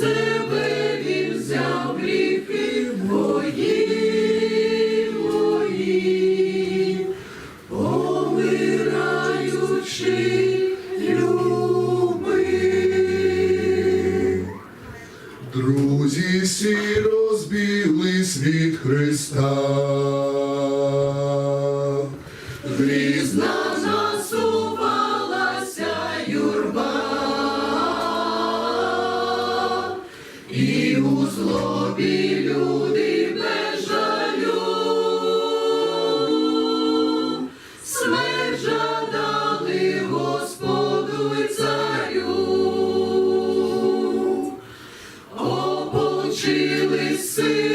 себе він взяв гріхи мої, мої, помираючи люби. Друзі всі розбіглись від Христа. і у злобі люди без жалю. Смерть жадали Господу і царю, опочили сили.